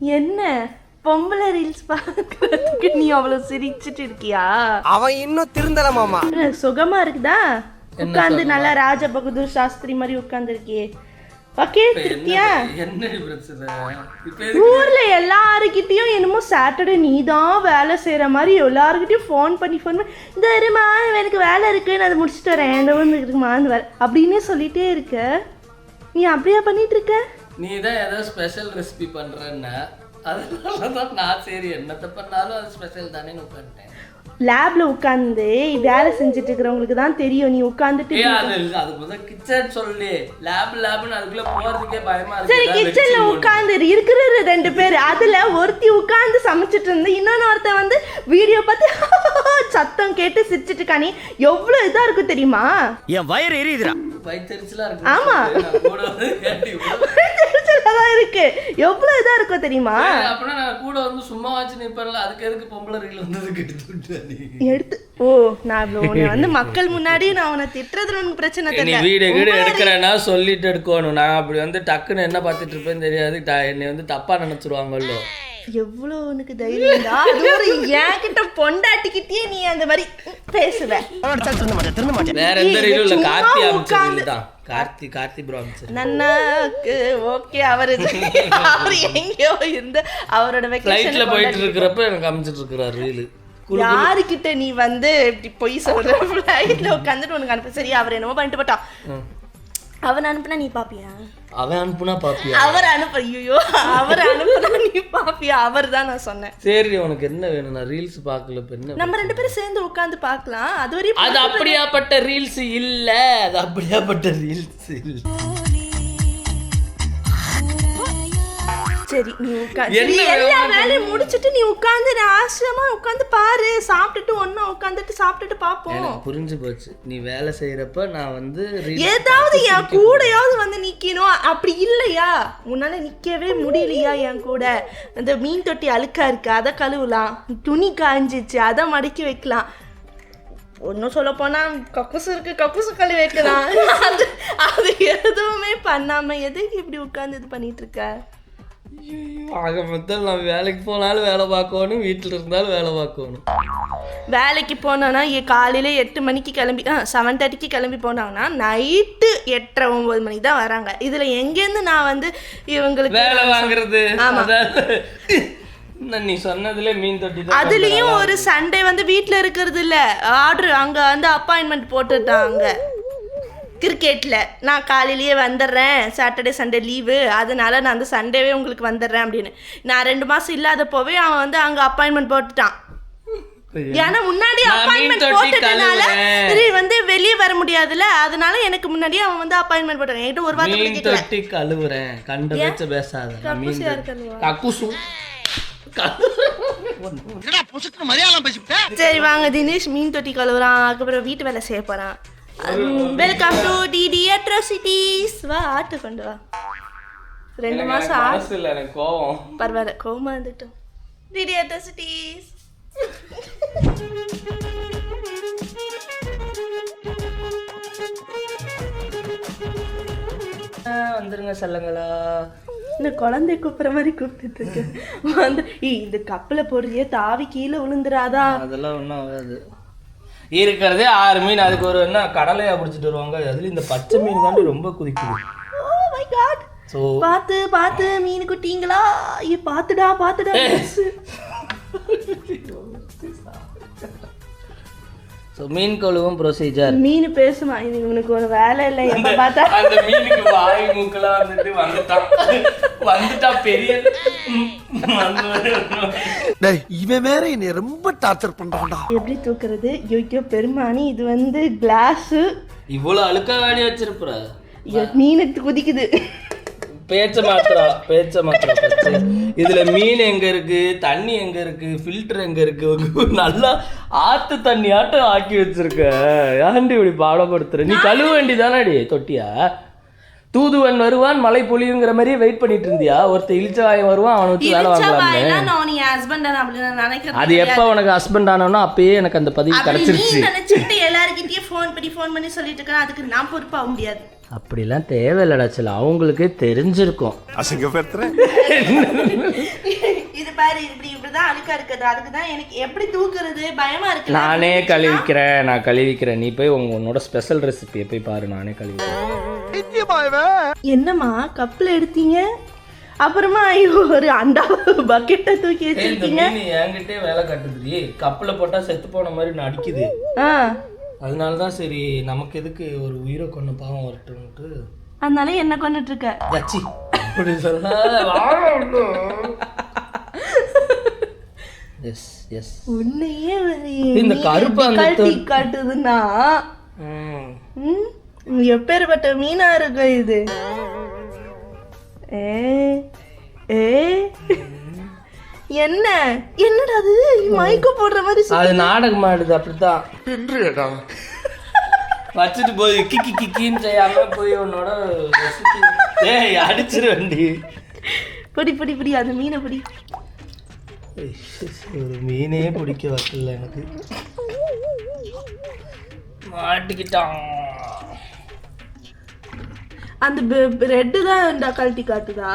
என்ன? பொம்பளை ரீல்ஸ் பார்க்கறதுக்கு நீ அவ்வளவு சிரிச்சிட்டு இருக்கியா? அவன் இன்னும் திருந்தல மாமா. சுகமா இருக்குதா? உட்கார்ந்து நல்லா ராஜ பகதூர் சாஸ்திரி மாதிரி உட்கார்ந்து இருக்கியே ஓகே திருப்தியா? என்ன பிரச்சனை? இப்ப ஊர்ல எல்லாருக்கிட்டயும் என்னமோ சாட்டர்டே நீ தான் வேலை செய்யற மாதிரி எல்லாருக்கிட்டயும் ஃபோன் பண்ணி ஃபோன் பண்ணி இந்த இருமா எனக்கு வேலை இருக்கு நான் அதை முடிச்சுட்டு வரேன். இந்த வந்து இருக்குமா அந்த வேலை அப்படின்னே சொல்லிட்டே இருக்க. நீ அப்படியா பண்ணிட்டு இருக்க? நீ தான் ஏதோ ஸ்பெஷல் ரெசிபி பண்ணுறன்னா அதனால தான் நான் சரி என்னத்தை பண்ணாலும் அது ஸ்பெஷல் தானே உட்காந்துட்டேன் லேப்ல உட்காந்து வேலை செஞ்சுட்டு இருக்கிறவங்களுக்கு தான் தெரியும். நீ உட்காந்துட்டு அது கிச்சன் சொல்லி. லேப் லேப்னு அதுக்குள்ள போறதுக்கே பயமா சரி இருக்கு ஏதாவது கிச்சன்ல. உட்காந்து இருக்கிற ரெண்டு பேர். அதுல ஒருத்தி உட்கார்ந்து சமைச்சிட்டு இருந்து இன்னொன்னு ஒருத்தன் வந்து வீடியோ பார்த்து சத்தம் கேட்டு சிரிச்சிட்டு இருக்கானே எவ்வளவு இதா இருக்கும் தெரியுமா? என் வயிறு எரியுதுடா. வயித்தெரிச்சலா இருக்கு ஆமா. வந்து. தான் இருக்கு. எவ்வளவு இதா இருக்கும் தெரியுமா? அப்படின்னா நான் கூட வந்து சும்மா வச்சு நிப்பேன்ல. அதுக்கு எதுக்கு பொம்பளை ரீல் விட்டு நீ? எடுத்து ஓ நான் உன்னை வந்து மக்கள் முன்னாடி நான் உன்னை திட்டுறதுல உனக்கு பிரச்சனை நீ தெரியல. வீடியோ வீடியோ எடுக்கிறேன்னா சொல்லிட்டு எடுக்கணும். நான் அப்படி வந்து டக்குன்னு என்ன பார்த்துட்டு இருப்பேன்னு தெரியாது. என்னை வந்து தப்பா நினைச்சிருவாங்கல்ல. எவ்வளவு உனக்கு தைரியம் அது ஒரு என்கிட்ட பொண்டாட்டிக்கிட்டே நீ அந்த மாதிரி பேசுவ. திருந்த மாட்டேன் திருந்த மாட்டேன். வேற எந்த ரீலும் இல்ல கார்த்தி தான். கார்த்தி கார்த்தி ப்ரோ அமைச்சர் நன்னாக்கு. ஓகே அவர் அவர் எங்கேயோ இருந்து அவரோட ஃப்ளைட்ல வெக்கேஷன் போயிட்டு இருக்கிறப்ப எனக்கு அமைச்சிட்டு இருக்கிறார் ரீல் யாருக்கிட்ட நீ வந்து இப்படி பொய் சொல்ற? ஃப்ளைட்ல உட்காந்துட்டு உனக்கு அனுப்ப சரி அவர் என்னமோ பண்ணிட்டு போட்டான். அவன் அனுப்புனா நீ பாப்பியா? அவன் அனுப்புனா பாப்பியா? அவர் அனுப்ப ஐயோ அவர் அனுப்புனா நீ பாப்பியா? அவர் தான் நான் சொன்னேன். சரி உனக்கு என்ன வேணும்? நான் ரீல்ஸ் பார்க்கல என்ன நம்ம ரெண்டு பேரும் சேர்ந்து உட்காந்து பார்க்கலாம். அது வரையும் அது அப்படியாப்பட்ட ரீல்ஸ் இல்ல. அது அப்படியாப்பட்ட ரீல்ஸ் இல்ல. சரி நீ உட்காந்து எல்லா? வேலையும் முடிச்சிட்டு நீ உட்காந்து ஆசிரமா உட்காந்து பாரு. சாப்பிட்டுட்டு ஒண்ணா உட்காந்துட்டு சாப்பிட்டுட்டு பாப்போம். புரிஞ்சு போச்சு. நீ வேலை செய்யறப்ப நான் வந்து ஏதாவது என் கூடயாவது வந்து நிக்கணும். அப்படி இல்லையா? உன்னால நிக்கவே முடியலையா என் கூட? அந்த மீன் தொட்டி அழுக்கா இருக்கு அதை கழுவலாம். துணி காஞ்சிச்சு அதை மடக்கி வைக்கலாம். ஒன்றும் சொல்ல போனா கக்கூசு இருக்கு கக்கூசு கழுவி வைக்கலாம். அது அது எதுவுமே பண்ணாம எதுக்கு இப்படி உட்கார்ந்து இது பண்ணிட்டு இருக்க? ஆக மொத்தம் நான் வேலைக்கு போனாலும் வேலை பார்க்கணும் வீட்டில் இருந்தாலும் வேலை பார்க்கணும். வேலைக்கு போனோன்னா காலையில எட்டு மணிக்கு கிளம்பி செவன் தேர்ட்டிக்கு கிளம்பி போனாங்கன்னா நைட்டு எட்டரை ஒன்பது மணிக்கு தான் வராங்க. இதுல எங்கேருந்து நான் வந்து இவங்களுக்கு வேலை வாங்குறது? நீ சொன்னதுல மீன் தொட்டி அதுலயும் ஒரு சண்டே வந்து வீட்ல இருக்கிறது இல்ல. ஆர்டர் அங்க வந்து அப்பாயின்மெண்ட் போட்டுட்டாங்க. கிரிக்கெட்ல நான் காலையிலேயே வந்துடுறேன் சாட்டர்டே சண்டே லீவு அதனால நான் அந்த சண்டேவே உங்களுக்கு வந்துடுறேன் அப்படின்னு. நான் ரெண்டு மாசம் இல்லாதப்போவே அவன் வந்து அங்க அப்பாயின்மெண்ட் போட்டுட்டான். ஏன்னா முன்னாடி அப்பாயின்மெண்ட் போட்டதுனால வந்து வெளியே வர முடியாதுல்ல? அதனால எனக்கு முன்னாடியே அவன் வந்து அப்பாயின்மெண்ட் போட்டான் என்கிட்ட ஒரு வார்த்தை கூட மீன் தொட்டி கழுவுறேன். கண்ட வச்ச பேசாத? கக்கூசு. சரி வாங்க தினேஷ் மீன் தொட்டி கழுவுறான். அதுக்கப்புறம் வீட்டு வேலை செய்ய போறான். வெல்கம் டு டிடி அட்ராசிட்டிஸ் வா ஆட்டு கொண்டு வா. ரெண்டு மாசம் ஆ மனசு இல்ல எனக்கு கோவம். பரவாயில்ல கோமா வந்துட்டோம் டிடி அட்ராசிட்டிஸ் வந்துருங்க செல்லங்களா. இந்த குழந்தை கூப்பிடுற மாதிரி கூப்பிட்டு இருக்கு. வந்து இந்த கப்பல போடுறியே தாவி கீழே விழுந்துராதா அதெல்லாம் ஒன்றும் ஆகாது. இருக்கிறதே ஆறு மீன் அதுக்கு ஒரு என்ன கடலையா பிடிச்சிட்டு வருவாங்க. அதுல இந்த பச்சை மீன் தாண்டி ரொம்ப குதிக்குது. ஸோ பார்த்து பார்த்து மீன் குட்டிங்களா? ஐயோ பார்த்துடா பார்த்துடா. ஸோ மீன் கழுவும் ப்ரொசீஜர் மீன் பேசுமா? இது உனக்கு ஒரு வேலை இல்லை எப்ப பார்த்தா? அந்த மீனுக்கு வாய் மூக்கெல்லாம் வந்துட்டு வந்துட்டான். வந்துட்டா பெரிய இவன் வேற என்னை ரொம்ப டார்ச்சர் பண்றான்டா. எப்படி தூக்குறது? ஐயோ பெருமானி இது வந்து கிளாஸ் இவ்வளவு அழுக்கா வேடி வச்சிருப்புற? மீன் குதிக்குது. பேச்ச மாத்திரா பேச்ச மாத்திரா. இதுல மீன் எங்க இருக்கு? தண்ணி எங்க இருக்கு? ஃபில்டர் எங்க இருக்கு? நல்லா ஆத்து தண்ணி ஆட்டம் ஆக்கி வச்சிருக்க. ஏன்டி இப்படி பாடப்படுத்துற நீ கழுவ வேண்டிதானடி தொட்டியா? தூதுவன் வருவான் மழை பொழியுங்கிற மாதிரியே வெயிட் பண்ணிட்டு இருந்தியா? ஒருத்தர் இழிச்சவாயம் வருவான் அவனை வச்சு வேலை வாங்கலாம்னு. நான் நீ ஹஸ்பண்ட் அப்படி நான் நினைக்கிறேன் அது எப்ப உனக்கு ஹஸ்பண்ட் ஆனோன்னா அப்பயே எனக்கு அந்த பதிவு கிடைச்சிருச்சு. நினைச்சுட்டு எல்லாருக்கிட்டயும் ஃபோன் பண்ணி ஃபோன் பண்ணி சொல்லிட்டு இருக்கேன் அதுக்கு நான் பொறுப்பாக முடியாது. அப்படிலாம் தேவையில்லடா சில அவங்களுக்கே தெரிஞ்சிருக்கும். இது பாரு இப்படி இப்படிதான் அழுக்கா இருக்குது. அதுக்கு தான் எனக்கு எப்படி தூக்குறது? பயமா இருக்கு நானே கழுவிக்கிறேன் நான் கழுவிக்கிறேன். நீ போய் உங்க உன்னோட ஸ்பெஷல் ரெசிபியை போய் பாரு நானே கழுவிக்கிறேன். என்னம்மா கப்பில் எடுத்தீங்க? அப்புறமா ஐயோ ஒரு அண்டா பக்கெட்டை தூக்கி வச்சிருக்கீங்க. மீன் என்கிட்டே வேலை கட்டுதுடி. கப்பில் போட்டால் செத்து போன மாதிரி நடிக்குது. அதனால தான் சரி நமக்கு எதுக்கு ஒரு உயிரை கொண்டு பாவம் வரட்டும்ட்டு அதனால என்ன கொண்டுட்டு இருக்க கச்சி அப்படி சொல்ல எஸ் எஸ் உன்னையே இந்த கருப்பு காட்டுதுன்னா எப்பேற்பட்ட மீனா இருக்கும் இது? ஏ ஏ. என்ன? என்னடா அது? மயக்க போடுற மாதிரி அது நாடகம் ஆடுது அப்படித்தான். வச்சுட்டு போய் கிக்கி கிக்கின்னு செய்யாம போய் உன்னோட ஏய் அடிச்சிருவண்டி பிடி பிடி பிடி அந்த மீனை பிடி. ஒரு மீனே பிடிக்க வைக்கல எனக்கு. மாட்டிக்கிட்டான். அந்த ரெட்டு தான் இந்த கழட்டி காட்டுதா?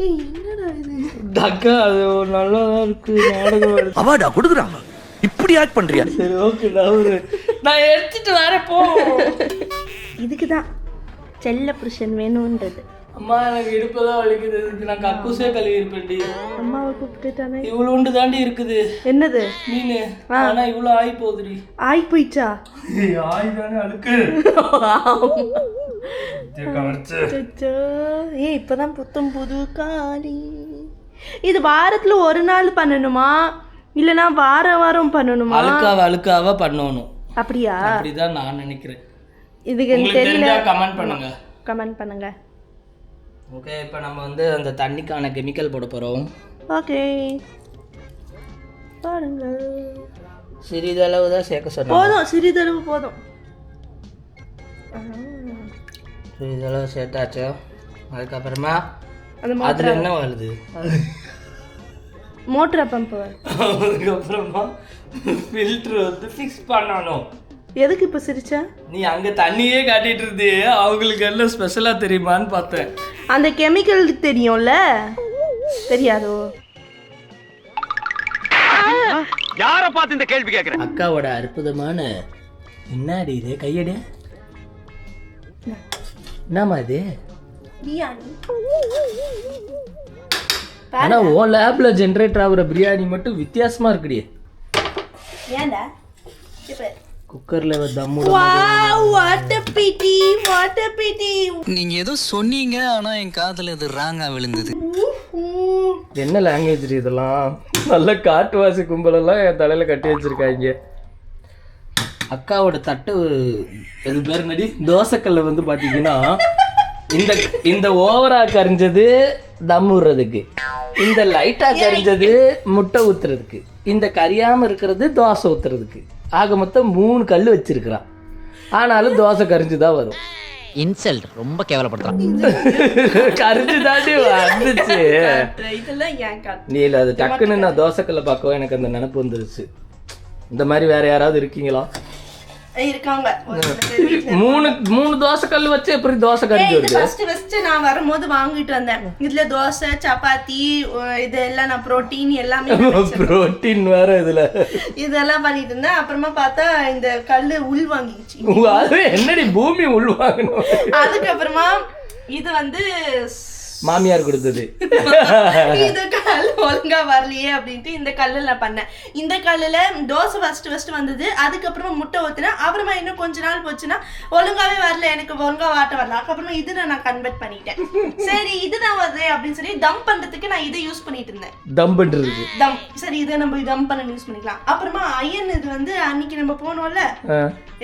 ஏய் என்னடா இது? டக்கா அது ஒரு இருக்கு. நாடகம் அவாடா கொடுக்குறாங்க. இப்படி ஆக்ட் பண்றியா? சரி ஓகே நான் எடுத்துட்டு வரேன் போ. இதுக்கு தான் செல்ல புருஷன் வேணும்ன்றது. அம்மா எனக்கு வலிக்குது. நான் கக்கூசே கழுவி இருப்பேன்டி அம்மாவை கூப்பிட்டுட்டானே. இவ்வளோண்டு தாண்டி இருக்குது. என்னது? மீன். ஆனா இவ்வளோ ஆகி போகுதுடி ஆய் போயிச்சா ஆய் தானே அழுக்கு ஏய் இப்பதான் புத்தம் புது காலி இது வாரத்துல ஒரு நாள் பண்ணணுமா? இல்லனா வாரம் வாரம் பண்ணணுமா? அழுக்காவ அழுக்காவ பண்ணணும். அப்படியா? அப்படிதான் நான் நினைக்கிறேன். இதுக்கு எனக்கு தெரியல. கமெண்ட் பண்ணுங்க. கமெண்ட் பண்ணுங்க. ஓகே இப்போ நம்ம வந்து அந்த தண்ணிக்கான கெமிக்கல் போட போறோம். ஓகே பாருங்க சிறிதளவு தான் சேர்க்க சொன்னோம் போதும் சிறிதளவு போதும். சிறிதளவு சேர்த்தாச்சு? அதுக்கப்புறமா அந்த அதுல என்ன வருது? மோட்டரை பம்ப் அதுக்கப்புறமா ஃபில்டர் வந்து ஃபிக்ஸ் பண்ணணும். எதுக்கு இப்ப சிரிச்ச? நீ அங்க தண்ணியே காட்டிட்டு இருந்தியே அவங்களுக்கு எல்லாம் ஸ்பெஷலா தெரியுமான்னு பார்த்தேன். அந்த கெமிக்கல் தெரியும்ல? தெரியாதோ? யார பார்த்து இந்த கேள்வி கேக்குற அக்காவோட அற்புதமான என்னடி இது? கையடி. என்னம்மா இது? பிரியாணி. ஆனா உன் லேப்ல ஜென்ரேட் ஆகுற பிரியாணி மட்டும் வித்தியாசமா இருக்குடி. ஏன்டா? இப்ப. குக்கர்ல தம்மு Wow, what a pity, what a pity. நீங்க ஏதோ சொன்னீங்க ஆனா என் காதுல இது ராங்கா விழுந்தது. என்ன லாங்குவேஜ் இதெல்லாம்? நல்ல காட்டுவாசி கும்பலெல்லாம் என் தலையில கட்டி வச்சிருக்காங்க. அக்காவோட தட்டு இது பேர் நடி தோசைக்கல்ல வந்து பாத்தீங்கன்னா இந்த இந்த ஓவரா கரிஞ்சது தம் விடுறதுக்கு இந்த லைட்டா கரிஞ்சது முட்டை ஊத்துறதுக்கு. இந்த கரியாம இருக்கிறது தோசை ஊத்துறதுக்கு. ஆக மொத்தம் மூணு கல் வச்சிருக்கிறான் ஆனாலும் தோசை கரிஞ்சு தான் வரும். இன்சல்ட் ரொம்ப கேவலப்படுத்துறான். கரிஞ்சு தாண்டி வந்துச்சு இதெல்லாம் ஏன் காட்டு நீ இல்லை அது டக்குன்னு நான் தோசைக்கல்ல பார்க்கவும் எனக்கு அந்த நினப்பு வந்துருச்சு. இந்த மாதிரி வேற யாராவது இருக்கீங்களா? இருக்காங்க. மூணு மூணு தோசைக்கல் வச்சு எப்படி தோசை கறிஞ்சு இது ஃபர்ஸ்ட் ஃபர்ஸ்ட் நான் வரும்போது வாங்கிட்டு வந்தேன். இதுல தோசை சப்பாத்தி உ- இதெல்லாம் நான் புரோட்டீன் எல்லாமே. புரோட்டீன் வேற இதுல. இதெல்லாம் பண்ணிட்டு இருந்தேன். அப்புறமா பார்த்தா இந்த கல்லு உள் வாங்கிச்சு அது என்னடி பூமி உள்வாங்கணும் அதுக்கப்புறமா இது வந்து மாமியார் கொடுத்தது. கல் ஒழுங்கா வரலையே அப்படின்ட்டு இந்த கல்லுல பண்ணேன். இந்த கல்லுல தோசை ஃபர்ஸ்ட் ஃபர்ஸ்ட் வந்தது. அதுக்கப்புறமா முட்டை ஊத்துனேன். அப்புறமா இன்னும் கொஞ்ச நாள் போச்சுன்னா ஒழுங்காவே வரல. எனக்கு ஒழுங்கா வாட்ட வரல. அதுக்கப்புறமா இதுல நான் கன்வெர்ட் பண்ணிட்டேன். சரி இதுதான் வருது அப்படின்னு சொல்லி தம் பண்றதுக்கு நான் இதை யூஸ் பண்ணிட்டு இருந்தேன். தம் பண்றதுக்கு தம் சரி இதை நம்ம தம் பண்ண யூஸ் பண்ணிக்கலாம். அப்புறமா அயன் இது வந்து அன்னைக்கு நம்ம போனோம்ல.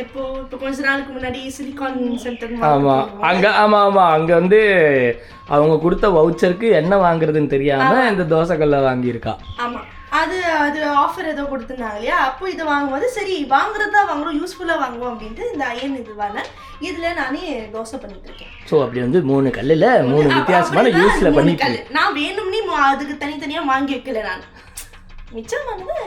இப்போ இப்போ கொஞ்ச நாளுக்கு முன்னாடி சிலிகான் சென்டர் ஆமா அங்க ஆமா ஆமா. அங்க வந்து அவங்க கொடுத்த வவுச்சருக்கு என்ன வாங்குறதுன்னு தெரியாம இந்த தோசைக்கல்ல வாங்கியிருக்கா. ஆமா. அது அது ஆஃபர் ஏதோ கொடுத்துருந்தாங்க இல்லையா? அப்போ இதை வாங்கும்போது சரி வாங்குறதா வாங்குறோம் யூஸ்ஃபுல்லா வாங்குவோம் அப்படின்ட்டு இந்த அயன் இது வாங்கினேன் இதுல நானே தோசை பண்ணிட்டு இருக்கேன். ஸோ அப்படி வந்து மூணு கல்லுல மூணு வித்தியாசமான யூஸ்ல பண்ணிட்டு. நான் வேணும்னே அதுக்கு தனித்தனியா வாங்கி வைக்கல நான். மிச்சமானது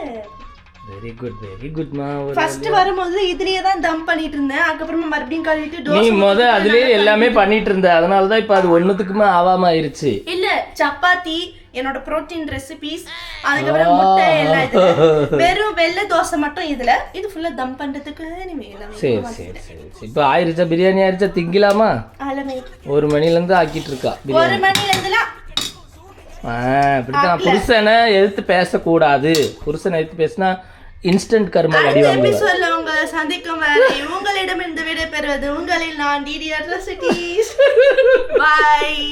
வெரி குட் வெரி குட்மா ஒரு ஃபர்ஸ்ட் வரும்போது இதுலயே தான் தம் பண்ணிட்டு இருந்தேன் அதுக்கப்புறமா மறுபடியும் கழுவிட்டு நீ தோசை முத அதுலயே எல்லாமே பண்ணிட்டு இருந்த அதனால தான் இப்போ அது ஒண்ணுத்துக்குமே ஆவாம ஆயிருச்சு இல்ல சப்பாத்தி என்னோட புரோட்டீன் ரெசிபிஸ் அதுக்கப்புறம் முட்டை எல்லாம் இதுல. வெறும் வெள்ளை தோசை மட்டும் இதுல. இது ஃபுல்லா தம் பண்றதுக்கு சரி சரி சரி. இப்போ ஆயிருச்சா? பிரியாணி ஆயிருச்சா? திங்கலாமா? ஒரு மணிலேருந்து ஆக்கிட்டு இருக்கா ஒரு மணில இருந்துலாம் இப்படிதான் புருஷனை எதிர்த்து பேசக்கூடாது. புருஷனை எதிர்த்து பேசினா இன்ஸ்டன்ட் கர்மா அடி எபிசோட்ல உங்களை சந்திக்கும் வரை உங்களிடம் இருந்து விடைபெறுவது உங்களில் நான் டிடி அட்ரசிட்டிஸ் பாய்